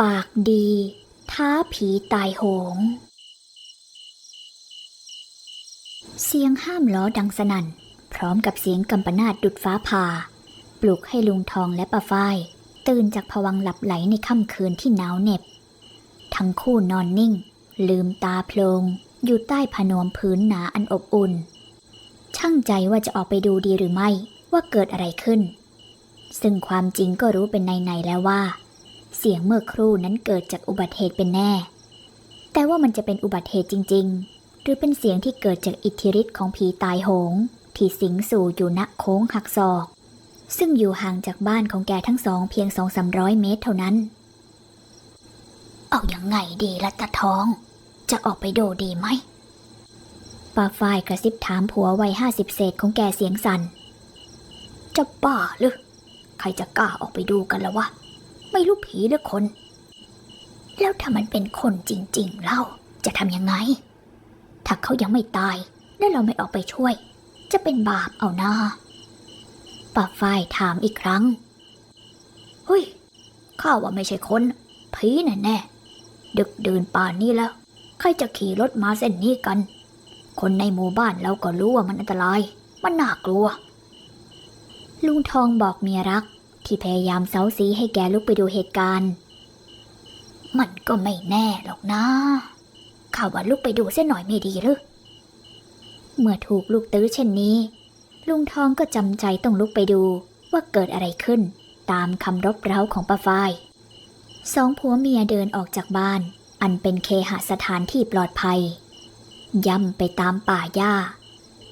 ปากดี ท้าผีตายโหง เสียงห้ามล้อดังสนั่น พร้อมกับเสียงกำปนาดดุดฟ้าผ่า ปลุกให้ลุงทองและป้าฝ้าย ตื่นจากผวังหลับไหลในค่ำคืนที่หนาวเหน็บ ทั้งคู่นอนนิ่ง ลืมตาโพลง อยู่ใต้ผนวมพื้นหนาอันอบอุ่น ช่างใจว่าจะออกไปดูดีหรือไม่ว่าเกิดอะไรขึ้น ซึ่งความจริงก็รู้เป็นในๆแล้วว่า เสียงเมื่อครู่นั้นเกิดจากอุบัติเหตุเป็นแน่ แต่ว่ามันจะเป็นอุบัติเหตุจริง ๆ หรือเป็นเสียงที่เกิดจากอิทธิฤทธิ์ของผีตายโหง ที่สิงสู่อยู่ณโค้งหักศอก ซึ่งอยู่ห่างจากบ้านของแกทั้งสองเพียงสองสามร้อยเมตรเท่านั้น เอาอยัางไงดีละตาทอง จะออกไปดูดีไหมป้าฝ้ายกระซิบถามผัววัยห้าสิบเศษของแกเสียงสัน่นจะบ้าหรือใครจะกล้าออกไปดูกันละวะ ไม่รู้ผีหรือคน แล้วถ้ามันเป็นคนจริง ๆ เล่าจะทำยังไง ถ้าเขายังไม่ตายแล้วเราไม่ออกไปช่วย จะเป็นบาปเอาหน้าป้าฝ้ายถามอีกครั้งเฮ้ยข้าว่าไม่ใช่คนผีแน่แน่ดึกดื่นป่านนี้แล้ว ใครจะขี่รถมาเส้นนี้กัน คนในหมู่บ้านเราก็รู้ว่ามันอันตราย มันน่ากลัว ลุงทองบอกเมียรัก ที่พยายามเซาซีให้แกลุกไปดูเหตุการณ์ มันก็ไม่แน่หรอกนะข่าวว่าลุกไปดูเส้นหน่อยไม่ดีหรือ เมื่อถูกลูกตื้อเช่นนี้ ลุงทองก็จำใจต้องลุกไปดูว่าเกิดอะไรขึ้นตามคำรบเร้าของป้าฝ้ายสองผัวเมียเดินออกจากบ้าน อันเป็นเคหสถานที่ปลอดภัย ย่ำไปตามป่าหญ้า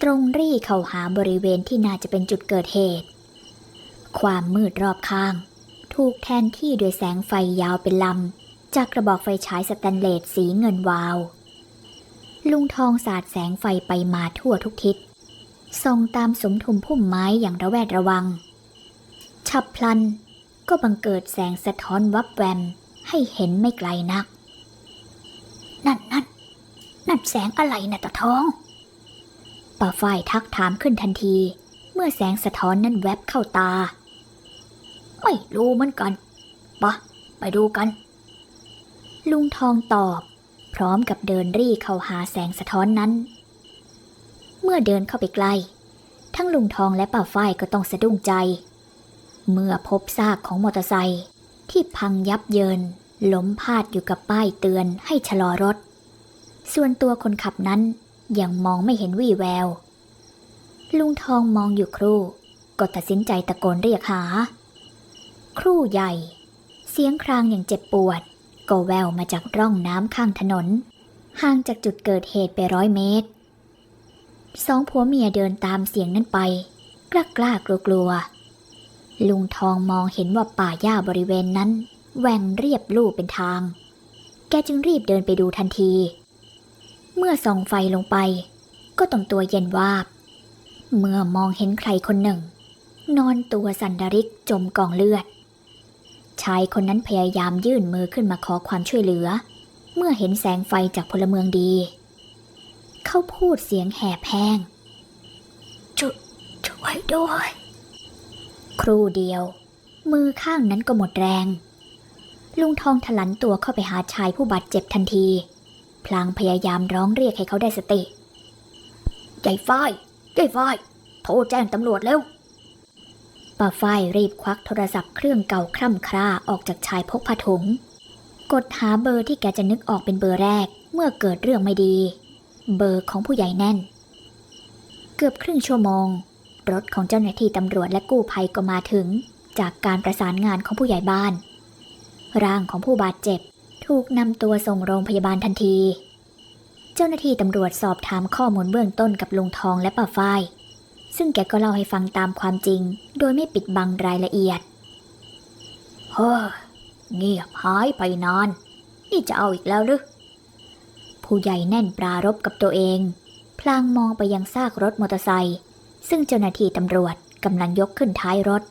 ตรงรี่เข้าหาบริเวณที่น่าจะเป็นจุดเกิดเหตุ ความมืดรอบข้าง ถูกแทนที่โดยแสงไฟยาวเป็นลำ จากกระบอกไฟฉายสแตนเลสสีเงินวาว ลุงทองสาดแสงไฟไปมาทั่วทุกทิศส่องตามสมทุมพุ่มไม้อย่างระแวดระวัง ฉับพลันก็บังเกิดแสงสะท้อนวับแวมให้เห็นไม่ไกลนัก นั่นนั่นนั่นแสงอะไรนะตาทองป้าฝ้ายทักถามขึ้นทันที เมื่อแสงสะท้อนนั้นแวบเข้าตา ไม่รู้เหมือนกันปะไปดูกัน ลุงทองตอบ พร้อมกับเดินรี่เข้าหาแสงสะท้อนนั้น เมื่อเดินเข้าไปใกล้ ทั้งลุงทองและป้าฝ้ายก็ต้องสะดุ้งใจ เมื่อพบซากของมอเตอร์ไซค์ที่พังยับเยินล้มพาดอยู่กับป้ายเตือนให้ชะลอรถ ส่วนตัวคนขับนั้นยังมองไม่เห็นวี่แวว ลุงทองมองอยู่ครู่ ก็ตัดสินใจตะโกนเรียกหา ครู่ใหญ่ เสียงครางอย่างเจ็บปวด ก็แววมาจากร่องน้ำข้างถนน ห่างจากจุดเกิดเหตุไปร้อยเมตร สองผัวเมียเดินตามเสียงนั้นไป กล้ากล้ากลัวกลัวลุงทองมองเห็นว่าป่าหญ้าบริเวณนั้นแหว่งเรียบลู่เป็นทาง แกจึงรีบเดินไปดูทันที เมื่อส่องไฟลงไป ก็ต้องตัวเย็นวาบ เมื่อมองเห็นใครคนหนึ่ง นอนตัวสันดาริกจมกองเลือด ชายคนนั้นพยายามยื่นมือขึ้นมาขอความช่วยเหลือ เมื่อเห็นแสงไฟจากพลเมืองดี เขาพูดเสียงแหบแห้งช่วยช่วยด้วย ครู่เดียว มือข้างนั้นก็หมดแรง ลุงทองถลันตัวเข้าไปหาชายผู้บาดเจ็บทันที พลางพยายามร้องเรียกให้เขาได้สติยายฝ้ายยายฝ้ายโทรแจ้งตำรวจเร็ว ป้าฝ้ายรีบควักโทรศัพท์เครื่องเก่าคร่ำคร่าออกจากชายพกผ้าถุง กดหาเบอร์ที่แกจะนึกออกเป็นเบอร์แรก เมื่อเกิดเรื่องไม่ดี เบอร์ของผู้ใหญ่แน่น เกือบครึ่งชั่วโมง รถของเจ้าหน้าที่ตำรวจและกู้ภัยก็มาถึง จากการประสานงานของผู้ใหญ่บ้าน ร่างของผู้บาดเจ็บ ถูกนำตัวส่งโรงพยาบาลทันที เจ้าหน้าที่ตำรวจสอบถามข้อมูลเบื้องต้นกับลุงทองและป้าฝ้าย ซึ่งแกก็เล่าให้ฟังตามความจริง โดยไม่ปิดบังรายละเอียดเฮ้อเงียบหายไปนาน นี่จะเอาอีกแล้วหรือผู้ใหญ่แน่นปรารบกับตัวเอง พลางมองไปยังซากรถมอเตอร์ไซค์ซึ่งเจ้าหน้าที่ตำรวจกำลังยกขึ้นท้ายรถ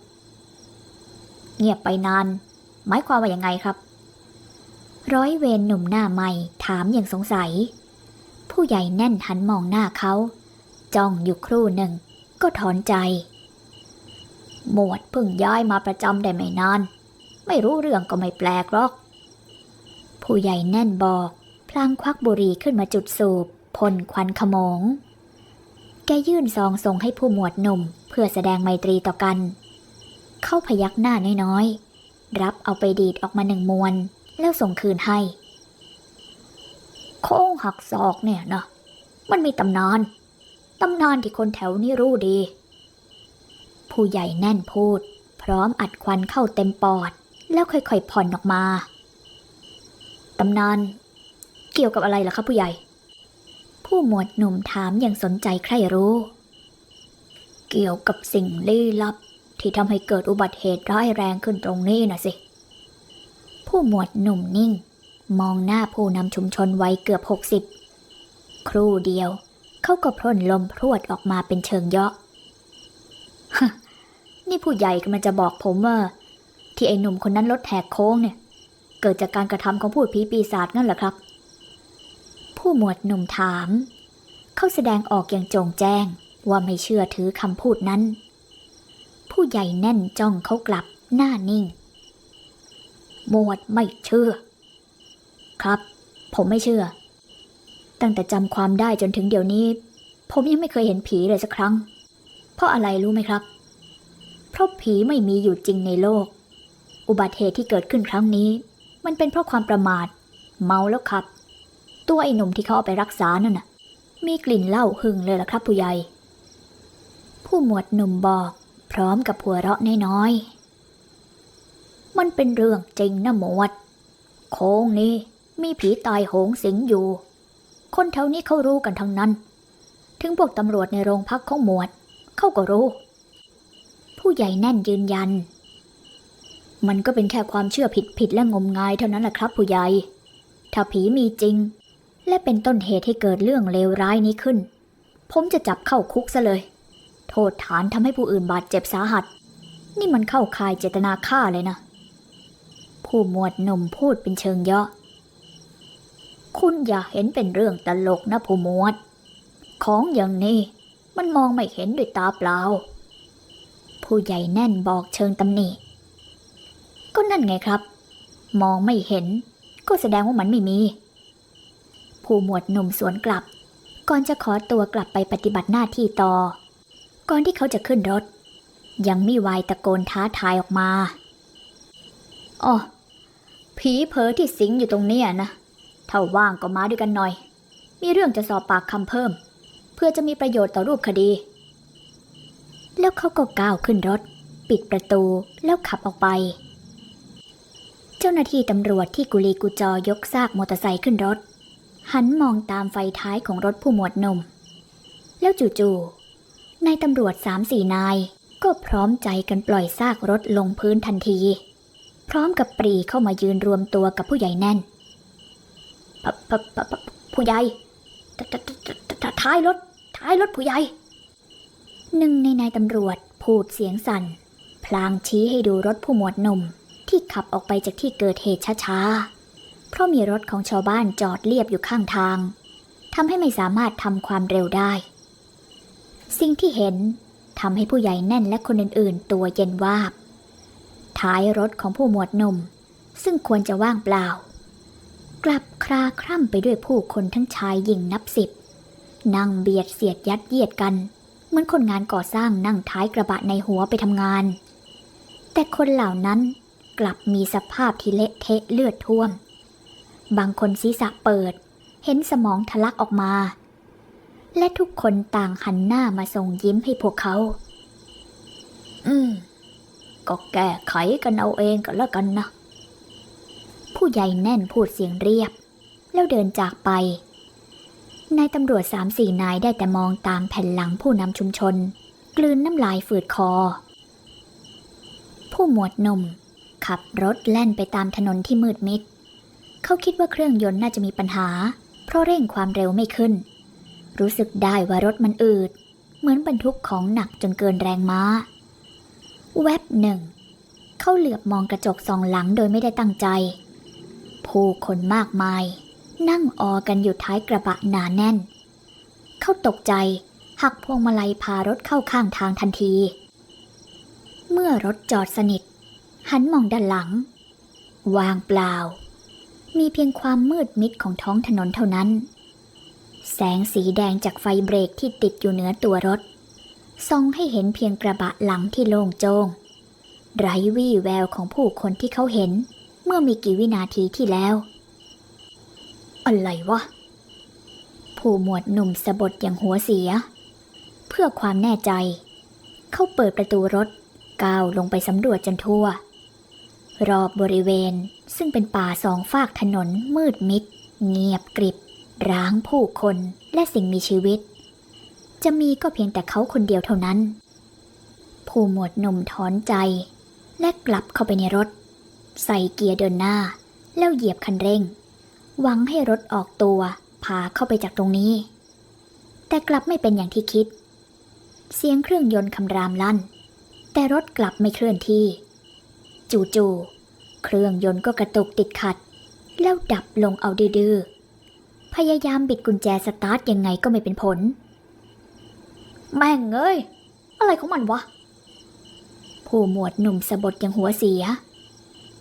เงียบไปนาน หมายความว่ายังไงครับ ร้อยเวรหนุ่มหน้าใหม่ถามอย่างสงสัย ผู้ใหญ่แน่นหันมองหน้าเขา จ้องอยู่ครู่หนึ่ง ก็ถอนใจ หมวดเพิ่งย้ายมาประจำได้ไม่นาน ไม่รู้เรื่องก็ไม่แปลกหรอก ผู้ใหญ่แน่นบอกพลางควักบุหรี่ขึ้นมาจุดสูบพ่นควันขมง แกยื่นซองส่งให้ผู้หมวดหนุ่ม เพื่อแสดงไมตรีต่อกัน เข้าพยักหน้าน้อยๆ รับเอาไปดีดออกมาหนึ่งมวน แล้วส่งคืนให้ โค้งหักศอกเนี่ยนะมันมีตำนานำนานที่คนแถวนี้รู้ดี ผู้ใหญ่แน่นพูด พร้อมอัดควันเข้าเต็มปอด แล้วค่อยๆผ่อนออกมา ตำนาน เกี่ยวกับอะไรล่ะครับผู้ใหญ่ ผู้หมวดหนุ่มถามอย่างสนใจใคร่รู้ เกี่ยวกับสิ่งลี้ลับ ที่ทำให้เกิดอุบัติเหตุร้ายแรงขึ้นตรงนี้นะสิ ผู้หมวดหนุ่มนิ่ง มองหน้าผู้นำชุมชนวัยเกือบหกสิบครู่เดียว เขาก็พร่นลมพรวดออกมาเป็นเชิงเยาะนี่ผู้ใหญ่กำลังจะบอกผมว่า ที่ไอ้หนุ่มคนนั้นรถแหกโค้งเนี่ย เกิดจากการกระทำของพูดผีปีศาจนั่นเหรอครับ ผู้หมวดหนุ่มถาม เขาแสดงออกอย่างโจงแจ้งว่าไม่เชื่อถือคำพูดนั้น ผู้ใหญ่แน่นจ้องเขากลับหน้านิ่ง หมวดไม่เชื่อ ครับ ผมไม่เชื่อ ตั้งแต่จำความได้จนถึงเดี๋ยวนี้ ผมยังไม่เคยเห็นผีเลยสักครั้ง เพราะอะไรรู้ไหมครับ เพราะผีไม่มีอยู่จริงในโลก อุบัติเหตุที่เกิดขึ้นครั้งนี้ มันเป็นเพราะความประมาท เมาแล้วขับ ตัวไอ้หนุ่มที่เขาเอาไปรักษานั่นน่ะ มีกลิ่นเหล้าหึงเลยล่ะครับผู้ใหญ่ ผู้หมวดหนุ่มบอกพร้อมกับหัวเราะน้อยๆมันเป็นเรื่องจริงนะหมวดโค้งนี้มีผีตายโหงสิงอยู่ คนแถวนี้เขารู้กันทั้งนั้น ถึงพวกตำรวจในโรงพักของหมวด เขาก็รู้ ผู้ใหญ่แน่นยืนยัน มันก็เป็นแค่ความเชื่อผิดผิดและงมงายเท่านั้นแหละครับผู้ใหญ่ ถ้าผีมีจริง และเป็นต้นเหตุให้เกิดเรื่องเลวร้ายนี้ขึ้น ผมจะจับเข้าคุกซะเลย โทษฐานทำให้ผู้อื่นบาดเจ็บสาหัส นี่มันเข้าข่ายเจตนาฆ่าเลยนะ ผู้หมวดหนุ่มพูดเป็นเชิงเยาะ คุณอย่าเห็นเป็นเรื่องตลกนะผู้หมวด ของอย่างนี้มันมองไม่เห็นด้วยตาเปล่า ผู้ใหญ่แน่นบอกเชิงตำหนิ ก็นั่นไงครับ มองไม่เห็น ก็แสดงว่ามันไม่มี ผู้หมวดหนุ่มสวนกลับ ก่อนจะขอตัวกลับไปปฏิบัติหน้าที่ต่อ ก่อนที่เขาจะขึ้นรถ ยังมีวายตะโกนท้าทายออกมาอ๋อผีเผลอที่สิงอยู่ตรงเนี้ยนะ ถ้าว่างก็มาด้วยกันหน่อย มีเรื่องจะสอบปากคำเพิ่ม เพื่อจะมีประโยชน์ต่อรูปคดี แล้วเขาก็ก้าวขึ้นรถ ปิดประตูแล้วขับออกไป เจ้าหน้าที่ตำรวจที่กุลีกุจอยกซากมอเตอร์ไซค์ขึ้นรถ หันมองตามไฟท้ายของรถผู้หมวดหนุ่ม แล้วจู่ๆนายตำรวจสามสี่นายก็พร้อมใจกันปล่อยซากรถลงพื้นทันที พร้อมกับปรีเข้ามายืนรวมตัวกับผู้ใหญ่แน่น ผู้ใหญ่ท้ายรถท้ายรถผู้ใหญ่หนึ่งในนายตำรวจพูดเสียงสั่น พลางชี้ให้ดูรถผู้หมวดหนุ่มที่ขับออกไปจากที่เกิดเหตุช้าๆ เพราะมีรถของชาวบ้านจอดเรียบอยู่ข้างทางทำให้ไม่สามารถทำความเร็วได้ สิ่งที่เห็นทำให้ผู้ใหญ่แน่นและคนอื่นๆ ตัวเย็นวาบ ท้ายรถของผู้หมวดหนุ่ม ซึ่งควรจะว่างเปล่า กลับคลาคร่ำไปด้วยผู้คนทั้งชายหญิงนับสิบ นั่งเบียดเสียดยัดเยียดกัน เหมือนคนงานก่อสร้างนั่งท้ายกระบะในหัวไปทำงาน แต่คนเหล่านั้นกลับมีสภาพที่เละเทะเลือดท่วม บางคนศีรษะเปิด เห็นสมองทะลักออกมา และทุกคนต่างหันหน้ามาส่งยิ้มให้พวกเขา อืม ก็แก้ไขกันเอาเองก็แล้วกันนะ ผู้ใหญ่แน่นพูดเสียงเรียบ แล้วเดินจากไป นายตำรวจสามสี่นายได้แต่มองตามแผ่นหลังผู้นำชุมชน กลืนน้ำลายฝืดคอ ผู้หมวดหนุ่ม ขับรถแล่นไปตามถนนที่มืดมิด เขาคิดว่าเครื่องยนต์น่าจะมีปัญหา เพราะเร่งความเร็วไม่ขึ้น รู้สึกได้ว่ารถมันอืด เหมือนบรรทุกของหนักจนเกินแรงม้า แวบหนึ่งเขาเหลือบมองกระจกสองหลังโดยไม่ได้ตั้งใจ ผู้คนมากมาย นั่งออกันอยู่ท้ายกระบะหนาแน่น เขาตกใจหักพวงมาลัยพารถเข้าข้างทางทันที เมื่อรถจอดสนิท หันมองด้านหลัง วางเปล่า มีเพียงความมืดมิดของท้องถนนเท่านั้น แสงสีแดงจากไฟเบรกที่ติดอยู่เหนือตัวรถส่องให้เห็นเพียงกระบะหลังที่โล่งโจงไร้วี่แววของผู้คนที่เขาเห็น เมื่อมีกี่วินาทีที่แล้ว อะไรวะ ผู้หมวดหนุ่มสะบดอย่างหัวเสีย เพื่อความแน่ใจ เขาเปิดประตูรถก้าวลงไปสำรวจจนทั่ว รอบบริเวณซึ่งเป็นป่าสองฝากถนนมืดมิด เงียบกริบ ร้างผู้คนและสิ่งมีชีวิต จะมีก็เพียงแต่เขาคนเดียวเท่านั้น ผู้หมวดหนุ่มถอนใจและกลับเข้าไปในรถ ใส่เกียร์เดินหน้า แล้วเหยียบคันเร่ง หวังให้รถออกตัวพาเข้าไปจากตรงนี้ แต่กลับไม่เป็นอย่างที่คิด เสียงเครื่องยนต์คำรามลั่น แต่รถกลับไม่เคลื่อนที่ จู่ๆเครื่องยนต์ก็กระตุกติดขัด แล้วดับลงเอาดื้อพยายามบิดกุญแจสตาร์ทยังไงก็ไม่เป็นผล แม่งเอ้ย อะไรของมันวะ ผู้หมวดหนุ่มสะบดอย่างหัวเสีย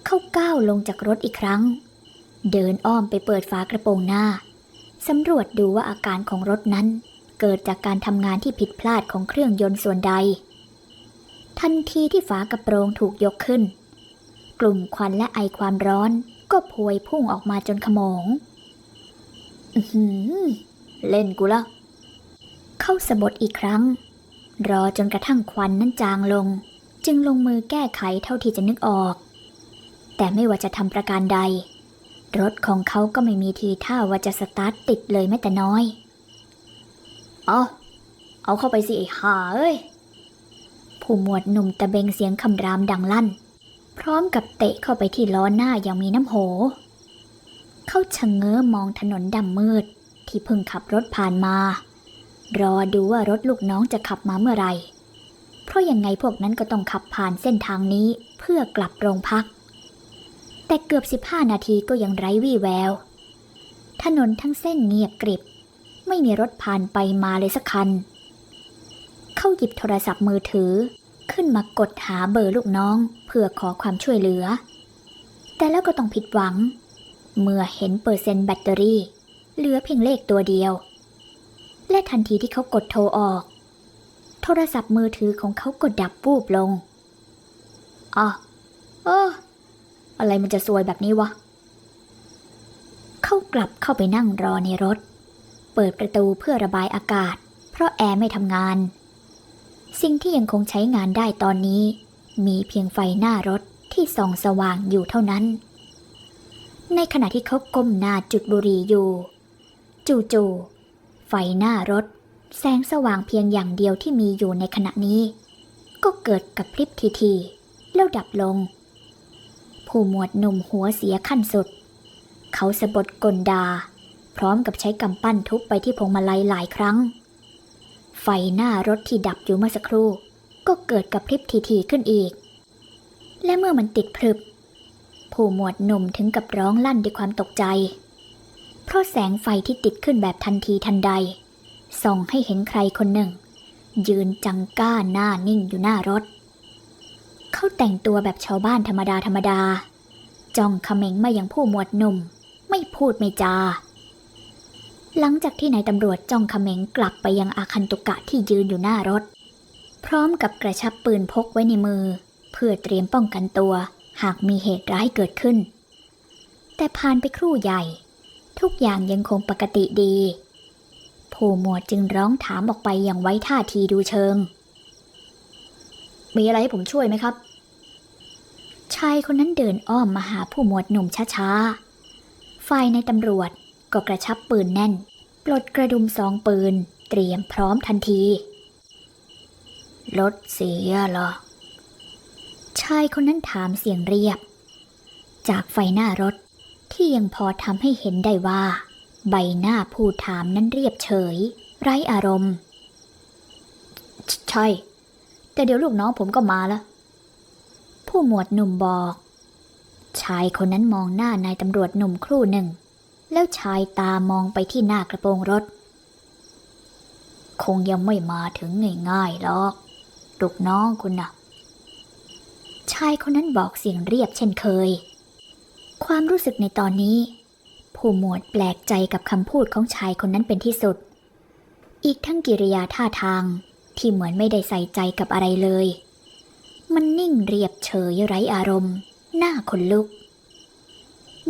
เขาก้าวลงจากรถอีกครั้ง เดินอ้อมไปเปิดฝากระโปรงหน้าสำรวจดูว่าอาการของรถนั้น เกิดจากการทำงานที่ผิดพลาดของเครื่องยนต์ส่วนใด ทันทีที่ฝากระโปรงถูกยกขึ้น กลุ่มควันและไอความร้อนก็พวยพุ่งออกมาจนขโมงอือหือเล่นกูละ เข้าสะบดอีกครั้ง รอจนกระทั่งควันนั้นจางลง จึงลงมือแก้ไขเท่าที่จะนึกออก แต่ไม่ว่าจะทำประการใด รถของเขาก็ไม่มีทีท่าว่าจะสตาร์ทติดเลยแม้แต่น้อย เอาเอาเข้าไปสิไอ้ห่าเอ้ย ผู้หมวดหนุ่มตะเบงเสียงคำรามดังลั่น พร้อมกับเตะเข้าไปที่ล้อหน้าอย่างมีน้ำโห เขาชะเง้อมองถนนดำมืด ที่เพิ่งขับรถผ่านมา รอดูว่ารถลูกน้องจะขับมาเมื่อไหร่ เพราะยังไงพวกนั้นก็ต้องขับผ่านเส้นทางนี้เพื่อกลับโรงพัก แต่เกือบ 15 นาทีก็ยังไร้วี่แวว ถนนทั้งเส้นเงียบกริบ ไม่มีรถผ่านไปมาเลยสักคัน เขาหยิบโทรศัพท์มือถือขึ้นมากดหาเบอร์ลูกน้องเพื่อขอความช่วยเหลือ แต่แล้วก็ต้องผิดหวัง เมื่อเห็นเปอร์เซ็นต์แบตเตอรี่ เหลือเพียงเลขตัวเดียว และทันทีที่เขากดโทรออก โทรศัพท์มือถือของเขาก็ดับวูบลงอ๋อเออ อะไรมันจะซวยแบบนี้วะ เข้ากลับเข้าไปนั่งรอในรถ เปิดประตูเพื่อระบายอากาศ เพราะแอร์ไม่ทำงาน สิ่งที่ยังคงใช้งานได้ตอนนี้ มีเพียงไฟหน้ารถที่ส่องสว่างอยู่เท่านั้น ในขณะที่เขาก้มหน้าจุดบุหรี่อยู่ จู่ๆไฟหน้ารถ แสงสว่างเพียงอย่างเดียวที่มีอยู่ในขณะนี้ ก็เกิดกับพริบทีๆแล้วดับลง ผู้หมวดหนุ่มหัวเสียขั้นสุด เขาสะบดกลดา พร้อมกับใช้กำปั้นทุบไปที่พวงมาลัยหลายครั้ง ไฟหน้ารถที่ดับอยู่เมื่อสักครู่ ก็เกิดกับพริบทีๆขึ้นอีก และเมื่อมันติดพรึบ ผู้หมวดหนุ่มถึงกับร้องลั่นด้วยความตกใจ เพราะแสงไฟที่ติดขึ้นแบบทันทีทันใด ส่องให้เห็นใครคนหนึ่ง ยืนจังก้าหน้านิ่งอยู่หน้ารถ เขาแต่งตัวแบบชาวบ้านธรรมดาธรรมดา จ้องเขม็งมาอย่างผู้หมวดหนุ่ม ไม่พูดไม่จา หลังจากที่นายตำรวจจ้องเขม็งกลับไปยังอาคันตุกะที่ยืนอยู่หน้ารถ พร้อมกับกระชับปืนพกไว้ในมือ เพื่อเตรียมป้องกันตัว หากมีเหตุร้ายเกิดขึ้น แต่ผ่านไปครู่ใหญ่ ทุกอย่างยังคงปกติดี ผู้หมวดจึงร้องถามออกไปอย่างไว้ท่าทีดูเชิง มีอะไรให้ผมช่วยไหมครับ ชายคนนั้นเดินอ้อมมาหาผู้หมวดหนุ่มช้าๆ ฝ่ายในตำรวจก็กระชับปืนแน่น ปลดกระดุมซองปืน เตรียมพร้อมทันที รถเสียเหรอ ชายคนนั้นถามเสียงเรียบ จากไฟหน้ารถที่ยังพอทำให้เห็นได้ว่า ใบหน้าผู้ถามนั้นเรียบเฉย ไร้อารมณ์ ใช่ แต่เดี๋ยวลูกน้องผมก็มาแล้วผู้หมวดหนุ่มบอก ชายคนนั้นมองหน้านายตำรวจหนุ่มครู่หนึ่ง แล้วชายตามองไปที่หน้ากระโปรงรถ คงยังไม่มาถึงง่ายๆหรอก ลูกน้องคุณนะชายคนนั้นบอกเสียงเรียบเช่นเคย ความรู้สึกในตอนนี้ ผู้หมวดแปลกใจกับคำพูดของชายคนนั้นเป็นที่สุด อีกทั้งกิริยาท่าทาง ที่เหมือนไม่ได้ใส่ใจกับอะไรเลย มันนิ่งเรียบเฉยไร้อารมณ์ หน้าขนลุก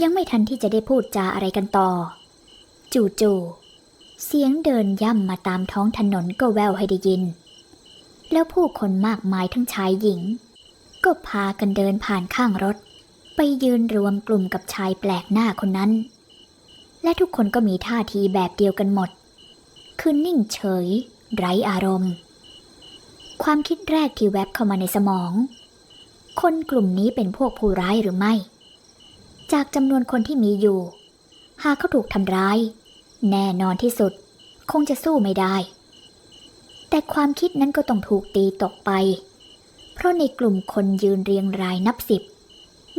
ยังไม่ทันที่จะได้พูดจาอะไรกันต่อ จู่ๆเสียงเดินย่ำมาตามท้องถนนก็แววให้ได้ยิน แล้วผู้คนมากมายทั้งชายหญิง ก็พากันเดินผ่านข้างรถ ไปยืนรวมกลุ่มกับชายแปลกหน้าคนนั้น และทุกคนก็มีท่าทีแบบเดียวกันหมด คือนิ่งเฉย ไร้อารมณ์ ความคิดแรกที่แวบเข้ามาในสมอง คนกลุ่มนี้เป็นพวกผู้ร้ายหรือไม่ จากจำนวนคนที่มีอยู่ หากเขาถูกทำร้าย แน่นอนที่สุด คงจะสู้ไม่ได้ แต่ความคิดนั้นก็ต้องถูกตีตกไป เพราะในกลุ่มคนยืนเรียงรายนับสิบ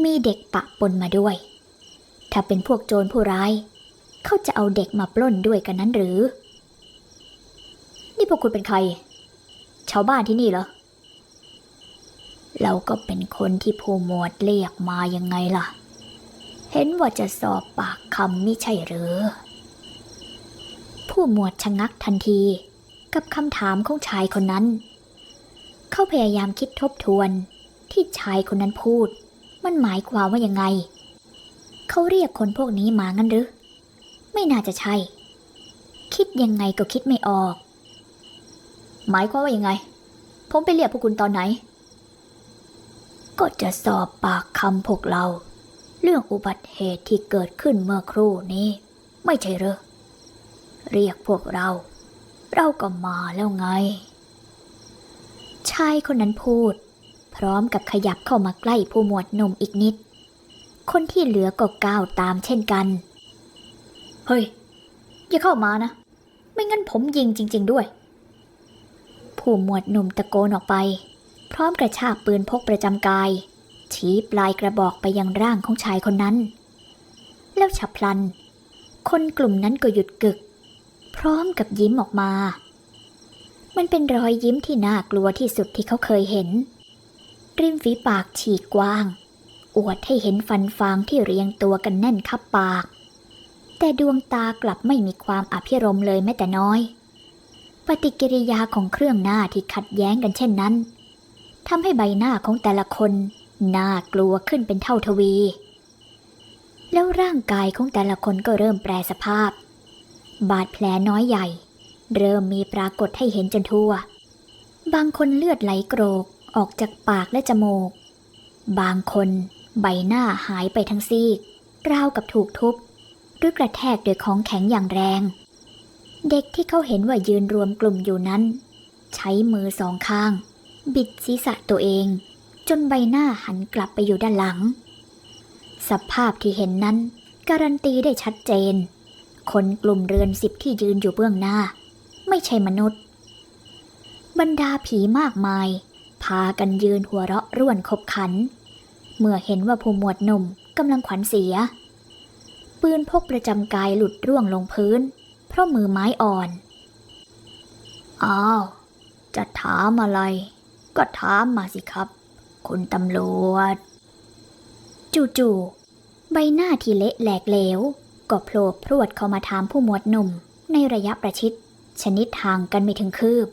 มีเด็กปะปนมาด้วย ถ้าเป็นพวกโจรผู้ร้าย เขาจะเอาเด็กมาปล้นด้วยกันนั้นหรือ นี่พวกคุณเป็นใคร ชาวบ้านที่นี่เหรอ เราก็เป็นคนที่ผู้หมวดเรียกมายังไงล่ะ เห็นว่าจะสอบปากคำไม่ใช่หรือ ผู้หมวดชะงักทันทีกับคำถามของชายคนนั้น เขาพยายามคิดทบทวนที่ชายคนนั้นพูด มันหมายความว่ายังไง เขาเรียกคนพวกนี้มางั้นหรือ ไม่น่าจะใช่ คิดยังไงก็คิดไม่ออก หมายความว่ายังไง ผมไปเรียกพวกคุณตอนไหน ก็จะสอบปากคำพวกเรา เรื่องอุบัติเหตุที่เกิดขึ้นเมื่อครู่นี้ ไม่ใช่เหรอเรียกพวกเรา เราก็มาแล้วไง ชายคนนั้นพูด พร้อมกับขยับเข้ามาใกล้ผู้หมวดหนุ่มอีกนิด คนที่เหลือก็ก้าวตามเช่นกัน เฮ้ย อย่าเข้ามานะ ไม่งั้นผมยิงจริง ๆ ด้วย ผู้หมวดหนุ่มตะโกนออกไป พร้อมกระชากปืนพกประจำกาย ชี้ปลายกระบอกไปยังร่างของชายคนนั้น แล้วฉับพลัน คนกลุ่มนั้นก็หยุดกึก พร้อมกับยิ้มออกมา มันเป็นรอยยิ้มที่น่ากลัวที่สุดที่เขาเคยเห็น ริมฝีปากฉีกกว้าง อวดให้เห็นฟันฟางที่เรียงตัวกันแน่นคับปาก แต่ดวงตากลับไม่มีความอภิรมเลยแม้แต่น้อย ปฏิกิริยาของเครื่องหน้าที่ขัดแย้งกันเช่นนั้นทำให้ใบหน้าของแต่ละคนน่ากลัวขึ้นเป็นเท่าทวี แล้วร่างกายของแต่ละคนก็เริ่มแปรสภาพ บาดแผลน้อยใหญ่ เริ่มมีปรากฏให้เห็นจนทั่ว บางคนเลือดไหลโกรกออกจากปากและจมูก บางคนใบหน้าหายไปทั้งซีกราวกับถูกทุบ หรือกระแทกด้วยของแข็งอย่างแรง เด็กที่เขาเห็นว่ายืนรวมกลุ่มอยู่นั้น ใช้มือสองข้าง บิดศีรษะตัวเอง จนใบหน้าหันกลับไปอยู่ด้านหลัง สภาพที่เห็นนั้น การันตีได้ชัดเจน คนกลุ่มเรือนสิบที่ยืนอยู่เบื้องหน้า ไม่ใช่มนุษย์ บรรดาผีมากมาย พากันยืนหัวเราะร่วนขบขัน เมื่อเห็นว่าผู้หมวดหนุ่มกำลังขวัญเสีย ปืนพกประจำกายหลุดร่วงลงพื้น เพราะมือไม้อ่อน อ้าว จะถามอะไร ก็ถามมาสิครับ คุณตำรวจ จู่ๆใบหน้าที่เละแหลกเหลว ก็โผล่พรวดเข้ามาถามผู้หมวดหนุ่ม ในระยะประชิด ชนิดห่างกันไม่ถึงคืบ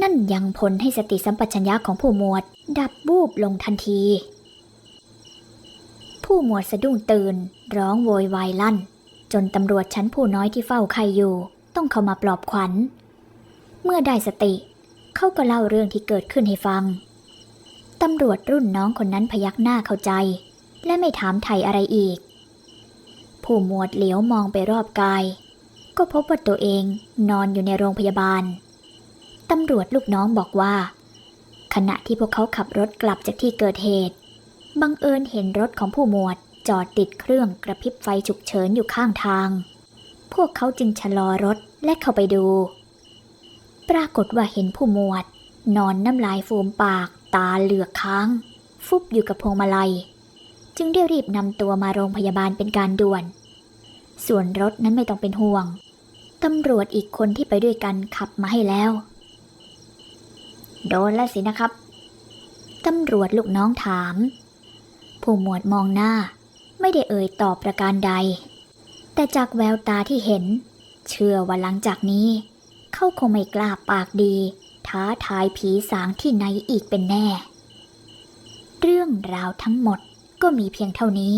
นั่นยังผลให้สติสัมปชัญญะของผู้หมวด ดับบูบลงทันทีผู้หมวดสะดุ้งตื่น ร้องโวยวายลั่น จนตำรวจชั้นผู้น้อยที่เฝ้าใครอยู่ ต้องเข้ามาปลอบขวัญ เมื่อได้สติ เขาก็เล่าเรื่องที่เกิดขึ้นให้ฟัง ตำรวจรุ่นน้องคนนั้นพยักหน้าเข้าใจ และไม่ถามไทยอะไรอีก ผู้หมวดเหลียวมองไปรอบกาย ก็พบว่าตัวเองนอนอยู่ในโรงพยาบาล ตำรวจลูกน้องบอกว่า ขณะที่พวกเขาขับรถกลับจากที่เกิดเหตุ บังเอิญเห็นรถของผู้หมวด จอดติดเครื่องกระพริบไฟฉุกเฉินอยู่ข้างทาง พวกเขาจึงชะลอรถและเข้าไปดู ปรากฏว่าเห็นผู้หมวด นอนน้ำลายฟูมปากตาเหลือกค้าง ฟุบอยู่กับพวงมาลัย จึงได้รีบนำตัวมาโรงพยาบาลเป็นการด่วน ส่วนรถนั้นไม่ต้องเป็นห่วงตำรวจอีกคนที่ไปด้วยกันขับมาให้แล้ว โดนแล้วสินะครับ ตำรวจลูกน้องถาม ผู้หมวดมองหน้า ไม่ได้เอ่ยตอบประการใด แต่จากแววตาที่เห็น เชื่อว่าหลังจากนี้ เขาคงไม่กล้าปากดี ท้าทายผีสางที่ไหนอีกเป็นแน่ เรื่องราวทั้งหมดก็มีเพียงเท่านี้